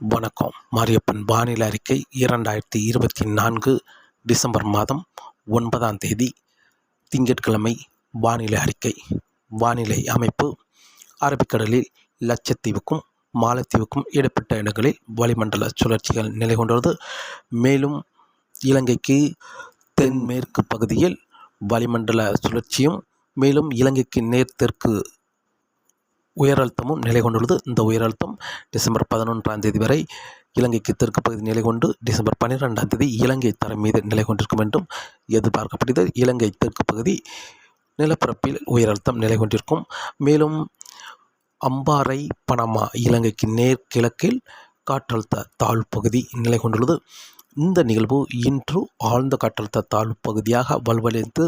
வணக்கம். மாரியப்பன் வானிலை அறிக்கை இரண்டாயிரத்தி இருபத்தி நான்கு டிசம்பர் மாதம் ஒன்பதாம் தேதி. திங்கட்கிழமை வானிலை அறிக்கை. வானிலை அமைப்பு அரபிக்கடலில் லட்சத்தீவுக்கும் மாலத்தீவுக்கும் இடைப்பட்ட இடங்களில் வளிமண்டல சுழற்சிகள் நிலை கொண்டுள்ளது. மேலும் இலங்கைக்கு தென்மேற்கு பகுதியில் வளிமண்டல சுழற்சியும் மேலும் இலங்கைக்கு நேர்த்தெற்கு உயர் அழுத்தமும் நிலை கொண்டுள்ளது. இந்த உயர் அழுத்தம் டிசம்பர் பதினொன்றாம் தேதி வரை இலங்கைக்கு தெற்கு பகுதி நிலை கொண்டு டிசம்பர் பன்னிரெண்டாம் தேதி இலங்கை தரம் மீது நிலை கொண்டிருக்கும் என்றும் எதிர்பார்க்கப்படுகிறது. இலங்கை தெற்கு பகுதி நிலப்பரப்பில் உயர் அழுத்தம் நிலை கொண்டிருக்கும். மேலும் அம்பாறை பனமா இலங்கைக்கு நேர் கிழக்கில் காற்றழுத்த தாழ்வு பகுதி நிலை கொண்டுள்ளது. இந்த நிகழ்வு இன்று ஆழ்ந்த காற்றழுத்த தாழ்வு பகுதியாக வலுவடைந்து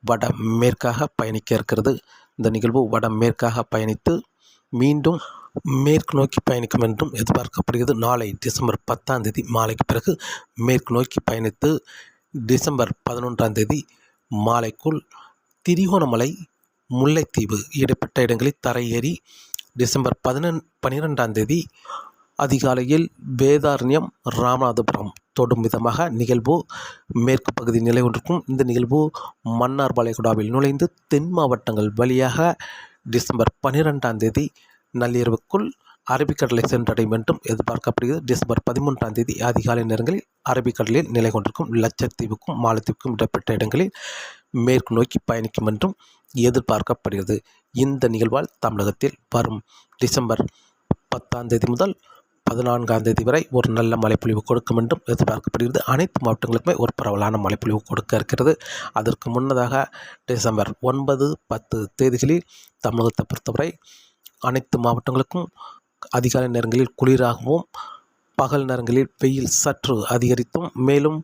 வட மேற்காக பயணிக்க இருக்கிறது. இந்த நிகழ்வு வடமேற்காக பயணித்து மீண்டும் மேற்கு நோக்கி பயணிக்கும் என்றும் எதிர்பார்க்கப்படுகிறது. நாளை டிசம்பர் பத்தாம் தேதி மாலைக்கு பிறகு மேற்கு நோக்கி பயணித்து டிசம்பர் பதினொன்றாம் தேதி மாலைக்குள் திரிகோணமலை முல்லைத்தீவு இடைப்பட்ட இடங்களில் தரையேறி டிசம்பர் பதினெண் பனிரெண்டாம் தேதி அதிகாலையில் வேதாரண்யம் ராமநாதபுரம் தொடும் விதமாக நிகழ்வு. மேற்கு பகுதி நிலை கொண்டிருக்கும் இந்த நிகழ்வு மன்னார் வளைகுடாவில் நுழைந்து தென் மாவட்டங்கள் வழியாக டிசம்பர் பன்னிரெண்டாம் தேதி நள்ளிரவுக்குள் அரபிக்கடலை சென்றடையும் என்றும் எதிர்பார்க்கப்படுகிறது. டிசம்பர் பதிமூன்றாம் தேதி அதிகாலை நேரங்களில் அரபிக்கடலில் நிலை கொண்டிருக்கும் லட்சத்தீவுக்கும் மாலத்தீவுக்கும் இடப்பட்ட இடங்களில் மேற்கு நோக்கி பயணிக்கும் என்றும் எதிர்பார்க்கப்படுகிறது. இந்த நிகழ்வால் தமிழகத்தில் வரும் டிசம்பர் பத்தாம் தேதி முதல் பதினான்காம் தேதி வரை ஒரு நல்ல மழைப்பொழிவு கொடுக்கும் என்றும் எதிர்பார்க்கப்படுகிறது. அனைத்து மாவட்டங்களுக்குமே ஒரு பரவலான மழைப்பொழிவு கொடுக்க இருக்கிறது. அதற்கு முன்னதாக டிசம்பர் ஒன்பது பத்து தேதிகளில் தமிழகத்தை பொறுத்தவரை அனைத்து மாவட்டங்களுக்கும் அதிகாலை நேரங்களில் குளிராகவும் பகல் நேரங்களில் வெயில் சற்று அதிகரித்தும் மேலும்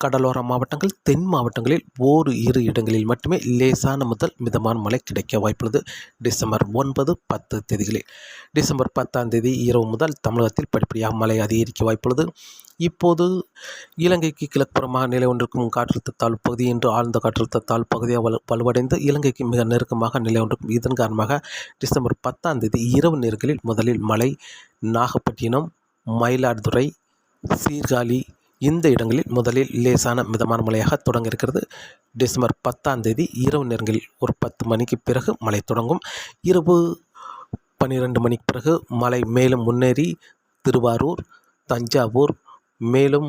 கடலோர மாவட்டங்கள் தென் மாவட்டங்களில் ஓரு இரு இடங்களில் மட்டுமே லேசான முதல் மிதமான மழை கிடைக்க வாய்ப்புள்ளது. டிசம்பர் ஒன்பது பத்து தேதிகளில். டிசம்பர் பத்தாம் தேதி இரவு முதல் தமிழகத்தில் படிப்படியாக மழை அதிகரிக்க வாய்ப்புள்ளது. இப்போது இலங்கைக்கு கிழக்குப்புறமாக நிலை கொண்டிருக்கும் காற்றழுத்த தாழ்வு பகுதி என்று ஆழ்ந்த காற்றழுத்த தாழ்வு பகுதியாக வலு வலுவடைந்து இலங்கைக்கு மிக நெருக்கமாக நிலை கொண்டிருக்கும் இதன் காரணமாக டிசம்பர் பத்தாம் தேதி இரவு நேரங்களில் முதலில் மழை நாகப்பட்டினம் மயிலாடுதுறை சீர்காழி இந்த இடங்களில் முதலில் லேசான மிதமான மழையாக தொடங்க இருக்கிறது டிசம்பர் பத்தாம் தேதி இரவு நேரங்களில் ஒரு பத்து மணிக்கு பிறகு மழை தொடங்கும். இரவு பன்னிரெண்டு மணிக்கு பிறகு மழை மேலும் முன்னேறி திருவாரூர் தஞ்சாவூர் மேலும்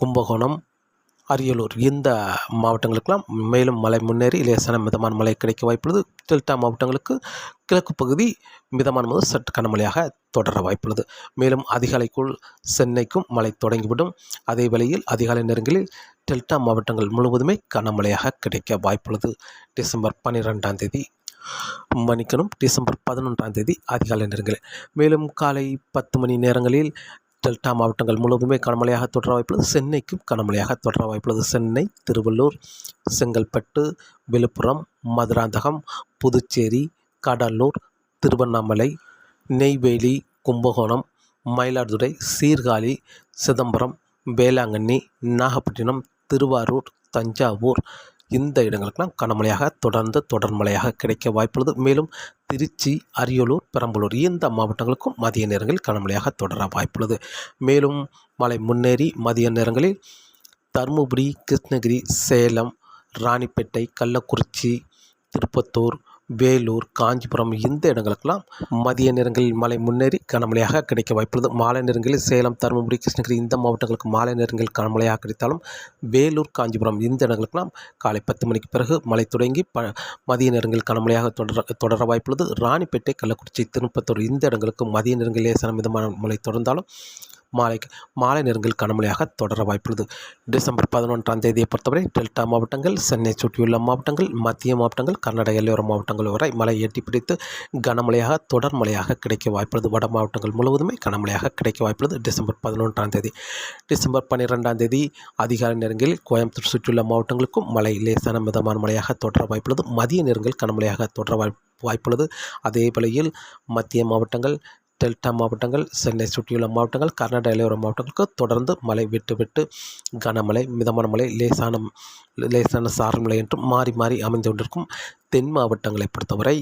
கும்பகோணம் அரியலூர் இந்த மாவட்டங்களுக்கெல்லாம் மேலும் மழை முன்னேறி லேசான மிதமான மழை கிடைக்க வாய்ப்புள்ளது. டெல்டா மாவட்டங்களுக்கு கிழக்கு பகுதி மிதமான முதல் சற்று கனமழையாக தொடர வாய்ப்புள்ளது. மேலும் அதிகாலைக்குள் சென்னைக்கும் மழை தொடங்கிவிடும். அதே வேளையில் அதிகாலை நேரங்களில் டெல்டா மாவட்டங்கள் முழுவதுமே கனமழையாக கிடைக்க வாய்ப்புள்ளது. டிசம்பர் பன்னிரெண்டாம் தேதி மன்னிக்கணும் டிசம்பர் பதினொன்றாம் தேதி அதிகாலை நேரங்களில். மேலும் காலை பத்து மணி நேரங்களில் டெல்டா மாவட்டங்கள் முழுவதுமே கனமழையாக தொடர வாய்ப்புள்ளது. சென்னைக்கும் கனமழையாக தொடர வாய்ப்புள்ளது. சென்னை திருவள்ளூர் செங்கல்பட்டு விழுப்புரம் மதுராந்தகம் புதுச்சேரி கடலூர் திருவண்ணாமலை நெய்வேலி கும்பகோணம் மயிலாடுதுறை சீர்காழி சிதம்பரம் வேளாங்கண்ணி நாகப்பட்டினம் திருவாரூர் தஞ்சாவூர் இந்த இடங்களுக்கெல்லாம் கனமழையாக தொடர்ந்து தொடர் மழையாக கிடைக்க வாய்ப்புள்ளது. மேலும் திருச்சி அரியலூர் பெரம்பலூர் இந்த மாவட்டங்களுக்கும் மதிய நேரங்களில் கனமழையாக தொடர வாய்ப்புள்ளது. மேலும் மழை முன்னேறி மதிய நேரங்களில் தருமபுரி கிருஷ்ணகிரி சேலம் ராணிப்பேட்டை கள்ளக்குறிச்சி திருப்பத்தூர் வேலூர் காஞ்சிபுரம் இந்த இடங்களுக்கெல்லாம் மதிய நேரங்களில் மழை முன்னேறி கனமழையாக கிடைக்க வாய்ப்புள்ளது. மாலை நேரங்களில் சேலம் தருமபுரி கிருஷ்ணகிரி இந்த மாவட்டங்களுக்கு மாலை நேரங்களில் கனமழையாக கிடைத்தாலும் வேலூர் காஞ்சிபுரம் இந்த இடங்களுக்கெல்லாம் காலை பத்து மணிக்கு பிறகு மழை தொடங்கி ப மதிய நேரங்களில் கனமழையாக தொடர தொடர வாய்ப்புள்ளது. ராணிப்பேட்டை கள்ளக்குறிச்சி திருப்பத்தூர் இந்த இடங்களுக்கு மதிய நேரங்களில் லேசான மிதமான மழை தொடர்ந்தாலும் மாலைக்கு மாலை நேரங்கள் கனமழையாக தொடர வாய்ப்புள்ளது. டிசம்பர் பதினொன்றாம் தேதியை பொறுத்தவரை டெல்டா மாவட்டங்கள் சென்னை சுற்றியுள்ள மாவட்டங்கள் மத்திய மாவட்டங்கள் கர்நாடக எல்லையோர மாவட்டங்கள் வரை மழை எட்டி பிடித்து கனமழையாக தொடர் மழையாக கிடைக்க வாய்ப்புள்ளது. வட மாவட்டங்கள் முழுவதுமே கனமழையாக கிடைக்க வாய்ப்புள்ளது. டிசம்பர் பதினொன்றாம் தேதி டிசம்பர் பன்னிரெண்டாம் தேதி அதிகாலை நேரங்களில் கோயம்புத்தூர் சுற்றியுள்ள மாவட்டங்களுக்கும் மழை லேசான மிதமான மழையாக தொடர வாய்ப்புள்ளது. மதிய நேரங்கள் கனமழையாக தொடர வாய்ப்பு வாய்ப்புள்ளது. அதே வேளையில் மத்திய மாவட்டங்கள் டெல்டா மாவட்டங்கள் சென்னை சுற்றியுள்ள மாவட்டங்கள் கர்நாடக இளையோர மாவட்டங்களுக்கு தொடர்ந்து மழை விட்டு விட்டு கனமழை மிதமான மழை லேசான லேசான சாரல் மழை என்றும் மாறி மாறி அமைந்து கொண்டிருக்கும் தென் மாவட்டங்களை பொறுத்தவரை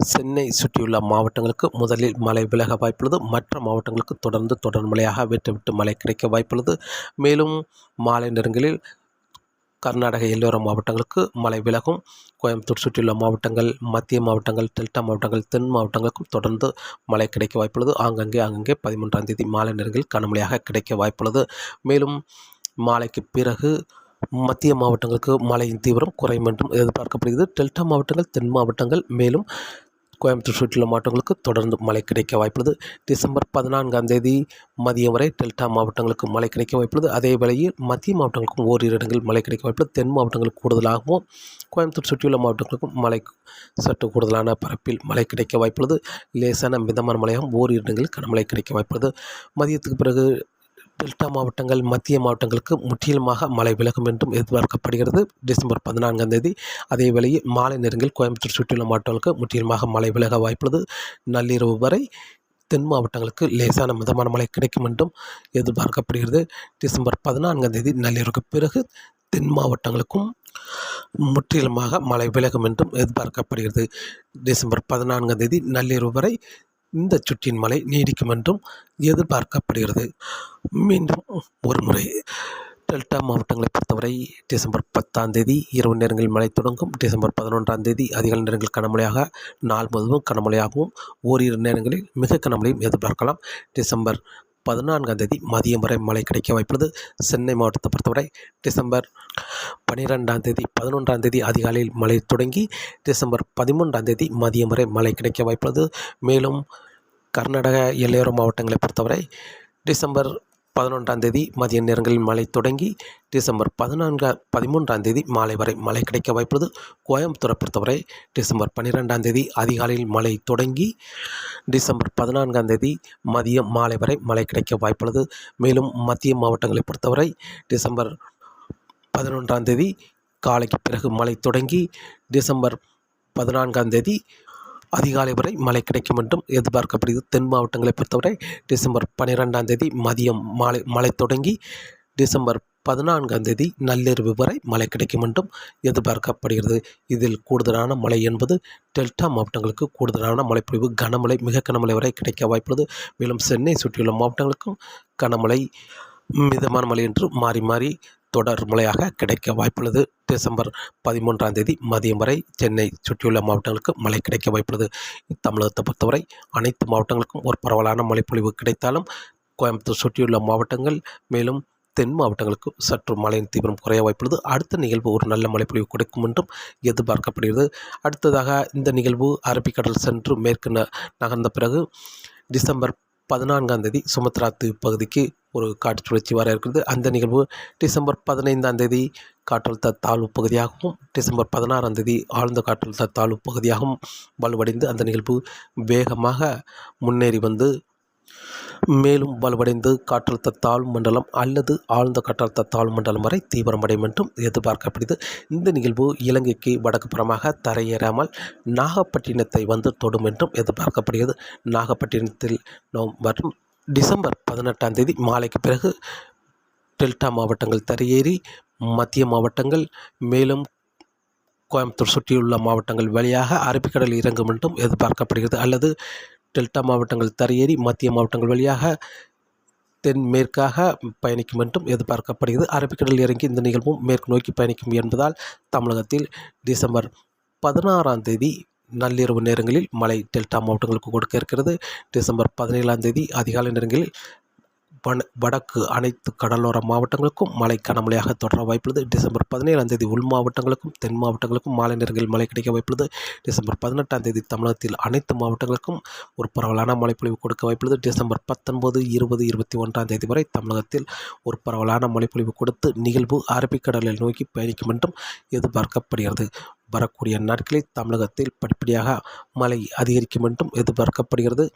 சென்னை சுற்றியுள்ள மாவட்டங்களுக்கு முதலில் மழை விலக வாய்ப்புள்ளது. மற்ற மாவட்டங்களுக்கு தொடர்ந்து தொடர் மழையாக விட்டு மழை கிடைக்க வாய்ப்புள்ளது. மேலும் மாலை நேரங்களில் கர்நாடக எல்லோர மாவட்டங்களுக்கு மழை விலகும். கோயம்புத்தூர் சுற்றியுள்ள மாவட்டங்கள் மத்திய மாவட்டங்கள் டெல்டா மாவட்டங்கள் தென் மாவட்டங்களுக்கும் தொடர்ந்து மழை கிடைக்க வாய்ப்புள்ளது. ஆங்கங்கே அங்கங்கே பதிமூன்றாம் தேதி மாலை நேரங்களில் கனமழையாக கிடைக்க வாய்ப்புள்ளது. மேலும் மாலைக்கு பிறகு மத்திய மாவட்டங்களுக்கு மழையின் தீவிரம் குறையும் என்றும் எதிர்பார்க்கப்படுகிறது. டெல்டா மாவட்டங்கள் தென் மாவட்டங்கள் மேலும் கோயம்புத்தூர் சுற்றியுள்ள மாவட்டங்களுக்கு தொடர்ந்து மழை கிடைக்க வாய்ப்புள்ளது. டிசம்பர் பதினான்காம் தேதி மதியம் வரை டெல்டா மாவட்டங்களுக்கு மழை கிடைக்க வாய்ப்புள்ளது. அதே வேளையில் மத்திய மாவட்டங்களுக்கும் ஓரிரு இடங்களில் மழை கிடைக்க வாய்ப்புள்ளது. தென் மாவட்டங்களுக்கு கூடுதலாகவும் கோயம்புத்தூர் சுற்றியுள்ள மாவட்டங்களுக்கும் மழை சற்று கூடுதலான பரப்பில் மழை கிடைக்க வாய்ப்புள்ளது. லேசான மிதமான மழையாகவும் ஓரிரு இடங்களில் கனமழை கிடைக்க வாய்ப்புள்ளது. மதியத்துக்கு பிறகு டெல்டா மாவட்டங்கள் மத்திய மாவட்டங்களுக்கு முற்றிலுமாக மழை விலகும் என்றும் எதிர்பார்க்கப்படுகிறது. டிசம்பர் பதினான்காம் தேதி அதே வேளையில் மாலை நேரங்களில் கோயம்புத்தூர் சுற்றியுள்ள மாவட்டங்களுக்கு முற்றிலுமாக மழை விலக வாய்ப்புள்ளது. நள்ளிரவு வரை தென் மாவட்டங்களுக்கு லேசான மிதமான மழை கிடைக்கும் என்றும் எதிர்பார்க்கப்படுகிறது. டிசம்பர் பதினான்காம் தேதி நள்ளிரவுக்கு பிறகு தென் மாவட்டங்களுக்கும் முற்றிலுமாக மழை விலகும் என்றும் எதிர்பார்க்கப்படுகிறது. டிசம்பர் பதினான்காம் தேதி நள்ளிரவு வரை இந்த சுற்றின் மழை நீடிக்கும் என்றும் எதிர்பார்க்கப்படுகிறது. மீண்டும் ஒரு முறை டெல்டா மாவட்டங்களை பொறுத்தவரை டிசம்பர் பத்தாம் தேதி இரவு நேரங்களில் மழை தொடங்கும். டிசம்பர் பதினொன்றாம் தேதி அதிகாலை நேரங்களில் கனமழையாக நாள் முழுவதும் கனமழையாகவும் ஓரிரு நேரங்களில் மிக கனமழையும் எதிர்பார்க்கலாம். டிசம்பர் பதினான்காம் தேதி மதியம் வரை மழை கிடைக்க வாய்ப்புள்ளது. சென்னை மாவட்டத்தை பொறுத்தவரை டிசம்பர் பன்னிரெண்டாம் தேதி பதினொன்றாம் தேதி அதிகாலையில் மழை தொடங்கி டிசம்பர் பதிமூன்றாம் தேதி மதியம் வரை மழை கிடைக்க வாய்ப்புள்ளது. மேலும் கர்நாடக எல்லையோர மாவட்டங்களை பொறுத்தவரை டிசம்பர் பதினொன்றாம் தேதி மதிய நேரங்களில் மழை தொடங்கி டிசம்பர் பதினான்காம் பதிமூன்றாம் தேதி மாலை வரை மழை கிடைக்க வாய்ப்புள்ளது. கோயம்புத்தூரை பொறுத்தவரை டிசம்பர் பன்னிரெண்டாம் தேதி அதிகாலையில் மழை தொடங்கி டிசம்பர் பதினான்காம் தேதி மதியம் மாலை வரை மழை கிடைக்க வாய்ப்புள்ளது. மேலும் மத்திய மாவட்டங்களை பொறுத்தவரை டிசம்பர் பதினொன்றாம் தேதி காலைக்கு பிறகு மழை தொடங்கி டிசம்பர் பதினான்காம் தேதி அதிகாலை வரை மழை கிடைக்கும் என்றும் எதிர்பார்க்கப்படுகிறது. தென் மாவட்டங்களை பொறுத்தவரை டிசம்பர் பன்னிரெண்டாம் தேதி மதியம் மாலை மழை தொடங்கி டிசம்பர் பதினான்காம் தேதி நள்ளிரவு வரை மழை கிடைக்கும் என்றும் எதிர்பார்க்கப்படுகிறது. இதில் கூடுதலான மழை என்பது டெல்டா மாவட்டங்களுக்கு கூடுதலான மழைப்பொழிவு கனமழை மிக கனமழை வரை கிடைக்க வாய்ப்புள்ளது. மேலும் சென்னை சுற்றியுள்ள மாவட்டங்களுக்கும் கனமழை மிதமான மழை என்று மாறி மாறி தொடர் மழையாக கிடைக்க வாய்ப்புள்ளது. டிசம்பர் பதிமூன்றாம் தேதி மதியம் வரை சென்னை சுற்றியுள்ள மாவட்டங்களுக்கு மழை கிடைக்க வாய்ப்புள்ளது. தமிழகத்தை பொறுத்தவரை அனைத்து மாவட்டங்களுக்கும் ஒரு பரவலான மழைப்பொழிவு கிடைத்தாலும் கோயம்புத்தூர் சுற்றியுள்ள மாவட்டங்கள் மேலும் தென் மாவட்டங்களுக்கு சற்று மழையின் தீவிரம் குறைய வாய்ப்புள்ளது. அடுத்த நிகழ்வு ஒரு நல்ல மழைப்பொழிவு கொடுக்கும் என்றும் எதிர்பார்க்கப்படுகிறது. அடுத்ததாக இந்த நிகழ்வு அரபிக்கடல் சென்று மேற்கு ந நகர்ந்த பிறகு டிசம்பர் பதினான்காம் தேதி சுமத்ரா தீவு பகுதிக்கு ஒரு காற்று சுழற்சி வர இருக்கிறது. அந்த நிகழ்வு டிசம்பர் பதினைந்தாம் தேதி காற்றழுத்த தாழ்வு பகுதியாகவும் டிசம்பர் பதினாறாம் தேதி ஆழ்ந்த காற்றழுத்த தாழ்வு பகுதியாகவும் வலுவடைந்து அந்த நிகழ்வு வேகமாக முன்னேறி வந்து மேலும் வலுவடைந்து காற்றழுத்த தாழ்வு மண்டலம் அல்லது ஆழ்ந்த காற்றழுத்த தாழ்வு மண்டலம் வரை தீவிரமடையும் என்றும் எதிர்பார்க்கப்படுகிறது. இந்த நிகழ்வு இலங்கைக்கு வடக்கு புறமாக தரையேறாமல் நாகப்பட்டினத்தை வந்து தொடும் என்றும் எதிர்பார்க்கப்படுகிறது. நாகப்பட்டினத்தில் வரும் டிசம்பர் பதினெட்டாம் தேதி மாலைக்கு பிறகு டெல்டா மாவட்டங்கள் தரையேறி மத்திய மாவட்டங்கள் மேலும் கோயம்புத்தூர் சுற்றியுள்ள மாவட்டங்கள் வழியாக அரபிக்கடல் இறங்கும் என்றும் எதிர்பார்க்கப்படுகிறது. அல்லது டெல்டா மாவட்டங்கள் தரையேறி மத்திய மாவட்டங்கள் வழியாக தென்மேற்காக பயணிக்கும் என்றும் எதிர்பார்க்கப்படுகிறது. அரபிக்கடல் இறங்கி இந்த நிகழ்வும் மேற்கு நோக்கி பயணிக்கும் என்பதால் தமிழகத்தில் டிசம்பர் பதினாறாம் தேதி நள்ளிரவு நேரங்களில் மழை டெல்டா மாவட்டங்களுக்கு கொடுக்க இருக்கிறது. டிசம்பர் பதினேழாம் தேதி அதிகாலை நேரங்களில் வடக்கு அனைத்து கடலோர மாவட்டங்களுக்கும் மழை கனமழையாக தொடர வாய்ப்புள்ளது. டிசம்பர் பதினேழாம் தேதி உள் மாவட்டங்களுக்கும் தென் மாவட்டங்களுக்கும் மாலை நேரங்களில் மழை கிடைக்க வாய்ப்புள்ளது. டிசம்பர் பதினெட்டாம் தேதி தமிழகத்தில் அனைத்து மாவட்டங்களுக்கும் ஒரு பரவலான மழைப்பொழிவு கொடுக்க வாய்ப்புள்ளது. டிசம்பர் பத்தொன்பது இருபது இருபத்தி ஒன்றாம் தேதி வரை தமிழகத்தில் ஒரு பரவலான மழைப்பொழிவு கொடுத்து நிகழ்வு அரபிக்கடலில் நோக்கி பயணிக்கும் என்றும் எதிர்பார்க்கப்படுகிறது. வரக்கூடிய நாட்களில் தமிழகத்தில் படிப்படியாக மழை அதிகரிக்கும் என்றும் எதிர்பார்க்கப்படுகிறது.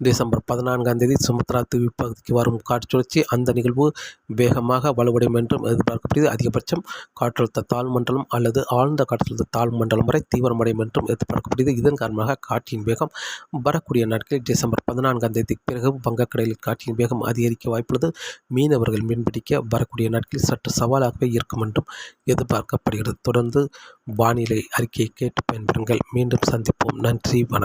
டிசம்பர் பதினான்காம் தேதி சுமத்ரா தீவு வரும் காற்றுச்சுழற்சி அந்த நிகழ்வு வேகமாக வலுவடையும் என்றும் எதிர்பார்க்கப்படுகிறது. அதிகபட்சம் காற்றழுத்த தாழ்மண்டலம் அல்லது ஆழ்ந்த காற்றழுத்த தாழ்மண்டலம் வரை தீவிரமடையும் என்றும் எதிர்பார்க்கப்படுகிறது. இதன் காரணமாக காற்றின் வேகம் வரக்கூடிய நாட்களில் டிசம்பர் பதினான்காம் தேதிக்கு பிறகு வங்கக்கடலில் காற்றின் வேகம் அதிகரிக்க வாய்ப்புள்ளது. மீனவர்கள் மீன்பிடிக்க வரக்கூடிய நாட்களில் சற்று சவாலாகவே இருக்கும் என்றும் எதிர்பார்க்கப்படுகிறது. தொடர்ந்து வானிலை அறிக்கையை கேட்டு பயன்பெறுங்கள். மீண்டும் சந்திப்போம். நன்றி வணக்கம்.